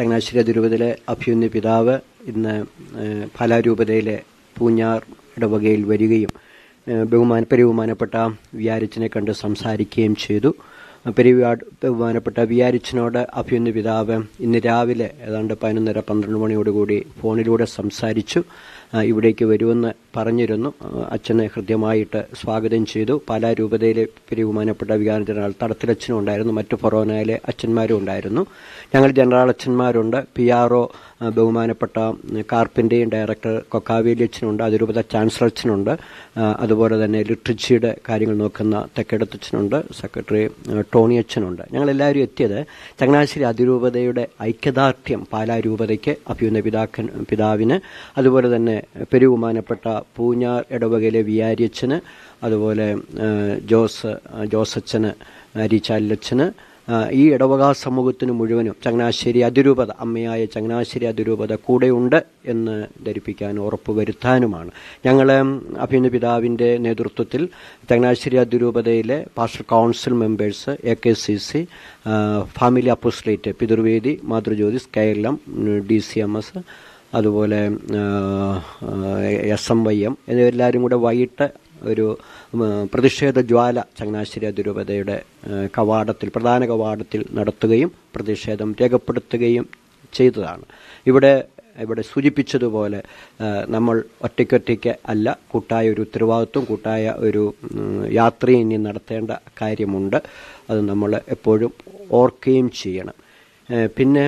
ചങ്ങനാശ്ശേരി അതിരൂപതയിലെ അഭ്യുന്ന പിതാവ് ഇന്ന് ഫലാരൂപതയിലെ പൂഞ്ഞാർ ഇടവകയിൽ വരികയും ബഹുമാന പരിബഹുമാനപ്പെട്ട വിയാരിച്ചനെ കണ്ട് സംസാരിക്കുകയും ചെയ്തു. പെരുവിയാ ബഹുമാനപ്പെട്ട വിയാരിച്ചനോട് അഭ്യുന്ന പിതാവ് ഇന്ന് രാവിലെ ഏതാണ്ട് പതിനൊന്നര പന്ത്രണ്ട് മണിയോടുകൂടി ഫോണിലൂടെ സംസാരിച്ചു. ഇവിടേക്ക് വരുമെന്ന് പറഞ്ഞിരുന്നു. അച്ഛനെ ഹൃദ്യമായിട്ട് സ്വാഗതം ചെയ്തു. പാലാ രൂപതയിലെ പെരുബഹുമാനപ്പെട്ട വികാരം ജനറൽ തടത്തിലച്ഛനും ഉണ്ടായിരുന്നു. മറ്റു ഫൊറോനയിലെ അച്ഛന്മാരും ഉണ്ടായിരുന്നു. ഞങ്ങൾ ജനറൽ അച്ഛന്മാരുണ്ട്. പി ആർ ഒ ബഹുമാനപ്പെട്ട കാർപ്പിന്റെയും ഡയറക്ടർ കൊക്കാവേലി അച്ഛനുണ്ട്. അതിരൂപത ചാൻസലർ അച്ഛനുണ്ട്. അതുപോലെ തന്നെ ലിട്രച്ചിയുടെ കാര്യങ്ങൾ നോക്കുന്ന തെക്കേടത്തച്ഛനുണ്ട് സെക്രട്ടറി ടോണി അച്ഛനുണ്ട് ഞങ്ങളെല്ലാവരും എത്തിയത് ചങ്ങനാശ്ശേരി അതിരൂപതയുടെ ഐക്യദാർഢ്യം പാലാരൂപതയ്ക്ക് അഭ്യുന്ന പിതാക്കൻ പിതാവിന് അതുപോലെ തന്നെ പെരുവുമാനപ്പെട്ട പൂഞ്ഞാർ ഇടവകയിലെ വിയാരിയച്ഛന് അതുപോലെ ജോസ് ജോസച്ചന് അരിച്ചാലച്ചന് ആ, ഈ ഇടവക സമൂഹത്തിന് മുഴുവനും ചങ്ങനാശ്ശേരി അതിരൂപത അമ്മയായ ചങ്ങനാശ്ശേരി അതിരൂപത കൂടെയുണ്ട് എന്ന് ധരിപ്പിക്കാൻ ഉറപ്പുവരുത്താനുമാണ്. ഞങ്ങൾ അഭിനന്ദ പിതാവിന്റെ നേതൃത്വത്തിൽ ചങ്ങനാശ്ശേരി അതിരൂപതയിലെ pastor council members A K C C family apostolate Pitruvedi Mathrujyothis Keralam D C M S അതുപോലെ എസ് എം വൈ എം എന്നിവരെല്ലാവരും കൂടെ വൈകിട്ട് ഒരു പ്രതിഷേധ ജ്വാല ചങ്ങനാശ്ശേരി അതിരൂപതയുടെ കവാടത്തിൽ പ്രധാന കവാടത്തിൽ നടത്തുകയും പ്രതിഷേധം രേഖപ്പെടുത്തുകയും ചെയ്തതാണ്. ഇവിടെ ഇവിടെ സൂചിപ്പിച്ചതുപോലെ നമ്മൾ ഒറ്റയ്ക്കൊറ്റയ്ക്ക് അല്ല കൂട്ടായ ഒരു ഉത്തരവാദിത്വം കൂട്ടായ ഒരു യാത്രയും ഇനി നടത്തേണ്ട കാര്യമുണ്ട്. അത് നമ്മൾ എപ്പോഴും ഓർക്കുകയും ചെയ്യണം. പിന്നെ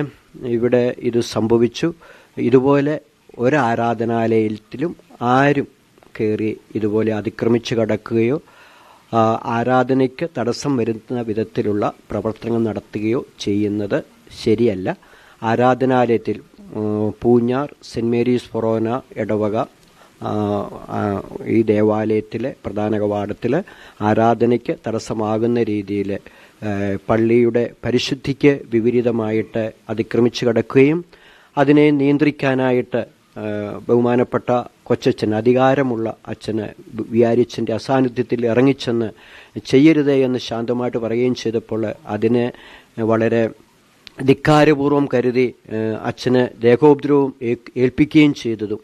ഇവിടെ ഇത് സംഭവിച്ചു. ഇതുപോലെ ഒരു ആരാധനാലയത്തിലും ആരും കയറി ഇതുപോലെ അതിക്രമിച്ച് കടക്കുകയോ ആരാധനയ്ക്ക് തടസ്സം വരുന്ന വിധത്തിലുള്ള പ്രവർത്തനങ്ങൾ നടത്തുകയോ ചെയ്യുന്നത് ശരിയല്ല. ആരാധനാലയത്തിൽ പൂഞ്ഞാർ സെന്റ് മേരീസ് ഫൊറോന ഇടവക ഈ ദേവാലയത്തിലെ പ്രധാന കവാടത്തിൽ ആരാധനയ്ക്ക് തടസ്സമാകുന്ന രീതിയിൽ പള്ളിയുടെ പരിശുദ്ധിക്ക് വിപരീതമായിട്ട് അതിക്രമിച്ചു കിടക്കുകയും അതിനെ നിയന്ത്രിക്കാനായിട്ട് ബഹുമാനപ്പെട്ട കൊച്ചച്ഛൻ അധികാരമുള്ള അച്ഛന് വിയാരിച്ചന്റെ അസാന്നിധ്യത്തിൽ ഇറങ്ങിച്ചെന്ന് ചെയ്യരുതേ എന്ന് ശാന്തമായിട്ട് പറയുകയും ചെയ്തപ്പോൾ അതിനെ വളരെ ധിക്കാരപൂർവം കരുതി അച്ഛന് ദേഹോപദ്രവം ഏൽപ്പിക്കുകയും ചെയ്തതും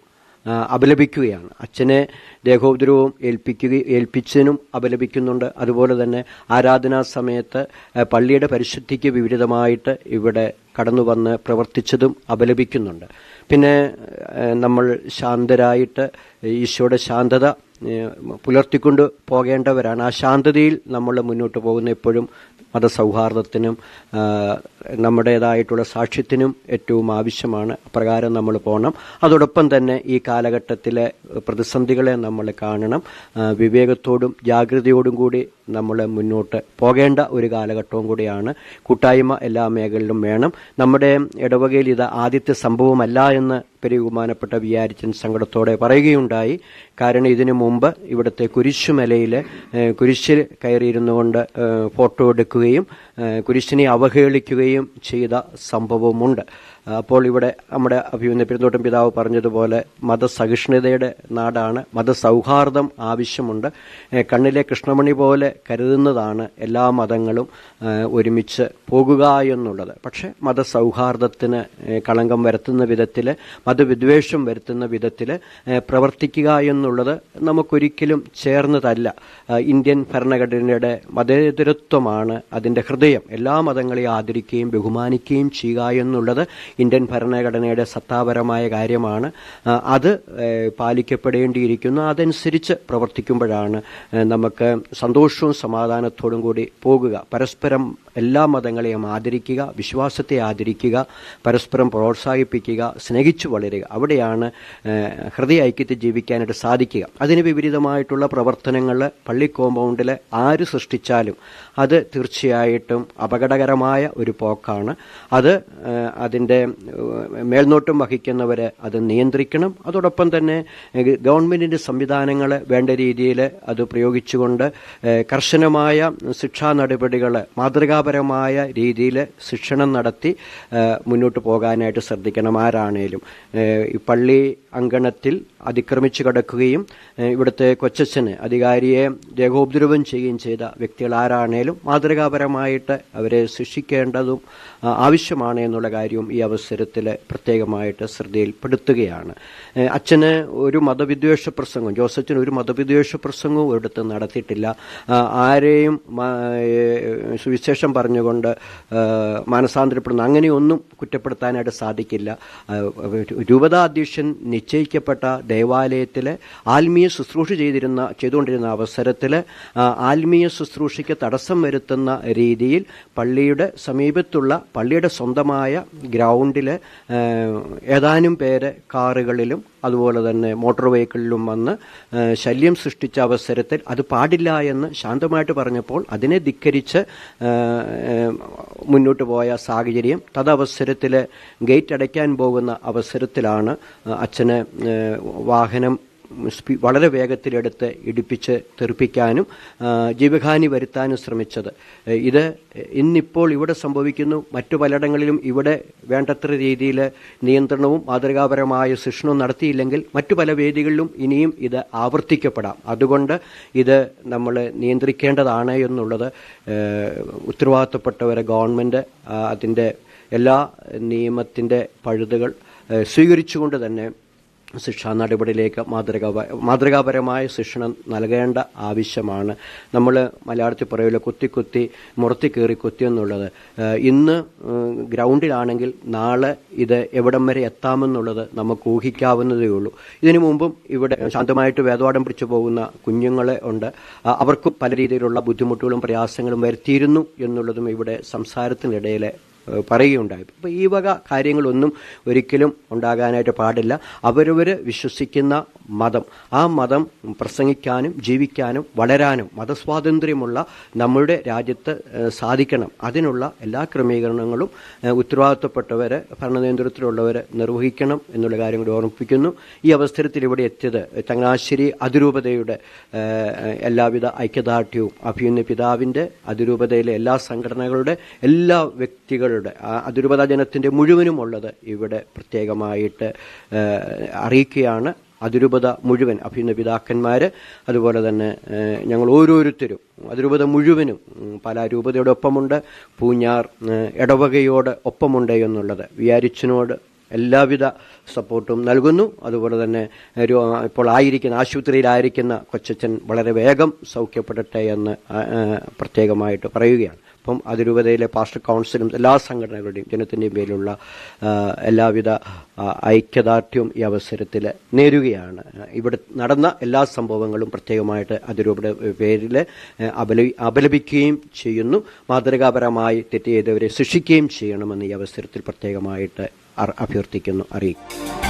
അപലപിക്കുകയാണ്. അച്ഛനെ ദേഹോപദ്രവവും ഏൽപ്പിക്കുക ഏൽപ്പിച്ചതിനും അപലപിക്കുന്നുണ്ട്. അതുപോലെ തന്നെ ആരാധനാ സമയത്ത് പള്ളിയുടെ പരിശുദ്ധിക്ക് വിപരീതമായിട്ട് ഇവിടെ കടന്നു വന്ന് പ്രവർത്തിച്ചതും അപലപിക്കുന്നുണ്ട്. പിന്നെ നമ്മൾ ശാന്തരായിട്ട് ഈശോയുടെ ശാന്തത പുലർത്തിക്കൊണ്ട് പോകേണ്ടവരാണ്. ആ ശാന്തതയിൽ നമ്മൾ മുന്നോട്ട് പോകുന്ന എപ്പോഴും മതസൗഹാർദ്ദത്തിനും നമ്മുടേതായിട്ടുള്ള സാക്ഷ്യത്തിനും ഏറ്റവും ആവശ്യമാണ് അപ്രകാരം നമ്മൾ പോകണം അതോടൊപ്പം തന്നെ ഈ കാലഘട്ടത്തിലെ പ്രതിസന്ധികളെ നമ്മൾ കാണണം. വിവേകത്തോടും ജാഗ്രതയോടും കൂടി നമ്മൾ മുന്നോട്ട് പോകേണ്ട ഒരു കാലഘട്ടവും കൂടിയാണ്. കൂട്ടായ്മ എല്ലാ മേഖലയിലും വേണം. നമ്മുടെ ഇടവകയിൽ ഇത് ആദ്യത്തെ സംഭവമല്ല എന്ന് പെരുകുമാനപ്പെട്ട വിചാരിച്ചൻ സങ്കടത്തോടെ പറയുകയുണ്ടായി. കാരണം ഇതിനു മുമ്പ് ഇവിടുത്തെ കുരിശുമലയിൽ കുരിശിൽ കയറിയിരുന്നു കൊണ്ട് ഫോട്ടോ എടുക്കുകയും കുരിശിനെ അവഹേളിക്കുകയും ചെയ്ത സംഭവമുണ്ട്. അപ്പോൾ ഇവിടെ നമ്മുടെ അഭിമുഖ പെരുന്തോട്ടം പിതാവ് പറഞ്ഞതുപോലെ മതസഹിഷ്ണുതയുടെ നാടാണ്. മതസൗഹാർദ്ദം ആവശ്യമുണ്ട്. കണ്ണിലെ കൃഷ്ണമണി പോലെ കരുതുന്നതാണ് എല്ലാ മതങ്ങളും ഒരുമിച്ച് പോകുക എന്നുള്ളത്. പക്ഷേ മതസൗഹാർദ്ദത്തിന് കളങ്കം വരുത്തുന്ന വിധത്തിൽ മതവിദ്വേഷം വരുത്തുന്ന വിധത്തിൽ പ്രവർത്തിക്കുക എന്നുള്ളത് നമുക്കൊരിക്കലും ചേർന്നതല്ല. ഇന്ത്യൻ ഭരണഘടനയുടെ മതേതരത്വമാണ് അതിന്റെ ഹൃദയം. എല്ലാ മതങ്ങളെയും ആദരിക്കുകയും ബഹുമാനിക്കുകയും ചെയ്യുക എന്നുള്ളത് ഇന്ത്യൻ ഭരണഘടനയുടെ സത്താപരമായ കാര്യമാണ്. അത് പാലിക്കപ്പെടേണ്ടിയിരിക്കുന്നു. അതനുസരിച്ച് പ്രവർത്തിക്കുമ്പോഴാണ് നമുക്ക് സന്തോഷവും സമാധാനത്തോടും കൂടി പോകുക. പരസ്പരം എല്ലാ മതങ്ങളെയും ആദരിക്കുക വിശ്വാസത്തെ ആദരിക്കുക പരസ്പരം പ്രോത്സാഹിപ്പിക്കുക സ്നേഹിച്ചു വളരുക. അവിടെയാണ് ഹൃദയ ഐക്യത്തിൽ ജീവിക്കാനായിട്ട് സാധിക്കുക. അതിന് വിപരീതമായിട്ടുള്ള പ്രവർത്തനങ്ങൾ പള്ളി കോമ്പൗണ്ടിൽ ആര് സൃഷ്ടിച്ചാലും അത് തീർച്ചയായിട്ടും അപകടകരമായ ഒരു പോക്കാണ്. അത് അതിന്റെ മേൽനോട്ടം വഹിക്കുന്നവർ അത് നിയന്ത്രിക്കണം. അതോടൊപ്പം തന്നെ ഗവൺമെന്റിന്റെ സംവിധാനങ്ങൾ വേണ്ട രീതിയിൽ അത് പ്രയോഗിച്ചുകൊണ്ട് കർശനമായ ശിക്ഷാ നടപടികൾ മാതൃകാപര മാതൃകാപരമായ രീതിയിൽ ശിക്ഷണം നടത്തി മുന്നോട്ട് പോകാനായിട്ട് ശ്രദ്ധിക്കണം ആരാണേലും. ഈ പള്ളി അങ്കണത്തിൽ അതിക്രമിച്ചു കടക്കുകയും ഇവിടുത്തെ കൊച്ചച്ഛന് അധികാരിയെ രേഖോപദ്രവം ചെയ്യുകയും ചെയ്ത വ്യക്തികൾ ആരാണേലും മാതൃകാപരമായിട്ട് അവരെ ശിക്ഷിക്കേണ്ടതും ആവശ്യമാണ് എന്നുള്ള കാര്യവും ഈ അവസരത്തിൽ പ്രത്യേകമായിട്ട് ശ്രദ്ധയിൽപ്പെടുത്തുകയാണ്. അച്ഛന് ഒരു മതവിദ്വേഷ പ്രസംഗം ജോസച്ചന് ഒരു മതവിദ്വേഷ പ്രസംഗവും ഒരിടത്ത് നടത്തിയിട്ടില്ല. ആരെയും സുവിശേഷം പറഞ്ഞുകൊണ്ട് മാനസാന്തരപ്പെടുന്ന അങ്ങനെയൊന്നും കുറ്റപ്പെടുത്താനായിട്ട് സാധിക്കില്ല. രൂപതാധ്യക്ഷൻ നിശ്ചയിക്കപ്പെട്ട ദേവാലയത്തിലെ ആത്മീയ ശുശ്രൂഷ ചെയ്തിരുന്ന ചെയ്തുകൊണ്ടിരുന്ന അവസരത്തിൽ ആത്മീയ ശുശ്രൂഷയ്ക്ക് തടസ്സം വരുത്തുന്ന രീതിയിൽ പള്ളിയുടെ സമീപത്തുള്ള പള്ളിയുടെ സ്വന്തമായ ഗ്രൗണ്ടിൽ ഏതാനും പേര് കാറുകളിലും അതുപോലെ തന്നെ മോട്ടോർ വെഹിക്കിളിലും വന്ന് ശല്യം സൃഷ്ടിച്ച അവസരത്തിൽ അത് പാടില്ല എന്ന് ശാന്തമായിട്ട് പറഞ്ഞപ്പോൾ അതിനെ ധിക്കരിച്ച് മുന്നോട്ട് പോയ സാഹചര്യം തദവസരത്തിൽ ഗേറ്റ് അടയ്ക്കാൻ പോകുന്ന അവസരത്തിലാണ് അച്ഛനെ വാഹനം വളരെ വേഗത്തിലെടുത്ത് ഇടിപ്പിച്ച് തെറിപ്പിക്കാനും ജീവഹാനി വരുത്താനും ശ്രമിച്ചത്. ഇത് ഇന്നിപ്പോൾ ഇവിടെ സംഭവിക്കുന്നു. മറ്റു പലയിടങ്ങളിലും ഇവിടെ വേണ്ടത്ര രീതിയിൽ നിയന്ത്രണവും മാതൃകാപരമായ ശിക്ഷണവും നടത്തിയില്ലെങ്കിൽ മറ്റു പല വേദികളിലും ഇനിയും ഇത് ആവർത്തിക്കപ്പെടാം. അതുകൊണ്ട് ഇത് നമ്മൾ നിയന്ത്രിക്കേണ്ടതാണ് എന്നുള്ളത് ഉത്തരവാദിത്തപ്പെട്ടവരെ ഗവൺമെന്റ് അതിന്റെ എല്ലാ നിയമത്തിന്റെ പഴുതുകൾ സ്വീകരിച്ചുകൊണ്ട് തന്നെ ശിക്ഷാ നടപടിയിലേക്ക് മാതൃകാ മാതൃകാപരമായ ശിക്ഷണം നൽകേണ്ട ആവശ്യമാണ്. നമ്മൾ മലയാളത്തിൽ പറയൂല കുത്തി കുത്തി മുറത്തി കയറി കുത്തി എന്നുള്ളത്. ഇന്ന് ഗ്രൗണ്ടിലാണെങ്കിൽ നാളെ ഇത് എവിടം വരെ എത്താമെന്നുള്ളത് നമുക്ക് ഊഹിക്കാവുന്നതേ ഉള്ളൂ. ഇതിനു മുമ്പും ഇവിടെ ശാന്തമായിട്ട് വേദവാടം പിടിച്ചു പോകുന്ന കുഞ്ഞുങ്ങളെ ഉണ്ട്. അവർക്ക് പല രീതിയിലുള്ള ബുദ്ധിമുട്ടുകളും പ്രയാസങ്ങളും വരുത്തിയിരുന്നു എന്നുള്ളതും ഇവിടെ സംസാരത്തിനിടയിലെ പറയുകയുണ്ടായി. അപ്പോൾ ഈ വക കാര്യങ്ങളൊന്നും ഒരിക്കലും ഉണ്ടാകാനായിട്ട് പാടില്ല. അവരവർ വിശ്വസിക്കുന്ന മതം. ആ മതം പ്രസംഗിക്കാനും ജീവിക്കാനും വളരാനും മതസ്വാതന്ത്ര്യമുള്ള നമ്മളുടെ രാജ്യത്ത് സാധിക്കണം. അതിനുള്ള എല്ലാ ക്രമീകരണങ്ങളും ഉത്തരവാദിത്തപ്പെട്ടവർ ഭരണനേതൃത്വത്തിലുള്ളവർ നിർവഹിക്കണം എന്നുള്ള കാര്യം കൂടി ഓർമ്മിപ്പിക്കുന്നു. ഈ അവസരത്തിൽ ഇവിടെ എത്തിയത് ചങ്ങനാശ്ശേരി അതിരൂപതയുടെ എല്ലാവിധ ഐക്യദാർഢ്യവും അഭിയുന്ന പിതാവിന്റെ അതിരൂപതയിലെ എല്ലാ സംഘടനകളുടെ എല്ലാ വ്യക്തികളുടെ ആ അതിരൂപത ജനത്തിന്റെ മുഴുവനും ഉള്ളത് ഇവിടെ പ്രത്യേകമായിട്ട് അറിയിക്കുകയാണ്. അതിരൂപത മുഴുവൻ അഭിന്ന പിതാക്കന്മാർ അതുപോലെ തന്നെ ഞങ്ങൾ ഓരോരുത്തരും അതിരൂപത മുഴുവനും പല രൂപതയുടെ ഒപ്പമുണ്ട്. പൂഞ്ഞാർ ഇടവകയോട് ഒപ്പമുണ്ട് എന്നുള്ളത് വിയാരിച്ചനോട് എല്ലാവിധ സപ്പോർട്ടും നൽകുന്നു. അതുപോലെ തന്നെ ഇപ്പോൾ ആയിരിക്കുന്ന ആശുപത്രിയിലായിരിക്കുന്ന കൊച്ചച്ചൻ വളരെ വേഗം സൗഖ്യപ്പെടട്ടെ എന്ന് പ്രത്യേകമായിട്ട് പറയുകയാണ്. അപ്പം അതിരൂപതയിലെ പാസ്റ്റർ കൗൺസിലും എല്ലാ സംഘടനകളുടെയും ജനത്തിന്റെയും പേരിലുള്ള എല്ലാവിധ ഐക്യദാർഢ്യവും ഈ അവസരത്തിൽ നേരുകയാണ്. ഇവിടെ നടന്ന എല്ലാ സംഭവങ്ങളും പ്രത്യേകമായിട്ട് അതിരൂപയുടെ പേരിൽ അപലപി അപലപിക്കുകയും ചെയ്യുന്നു. മാതൃകാപരമായി തെറ്റ് ചെയ്തവരെ ശിക്ഷിക്കുകയും ചെയ്യണമെന്ന് ഈ അവസരത്തിൽ പ്രത്യേകമായിട്ട് അഭ്യർത്ഥിക്കുന്നു. അറിയിക്കും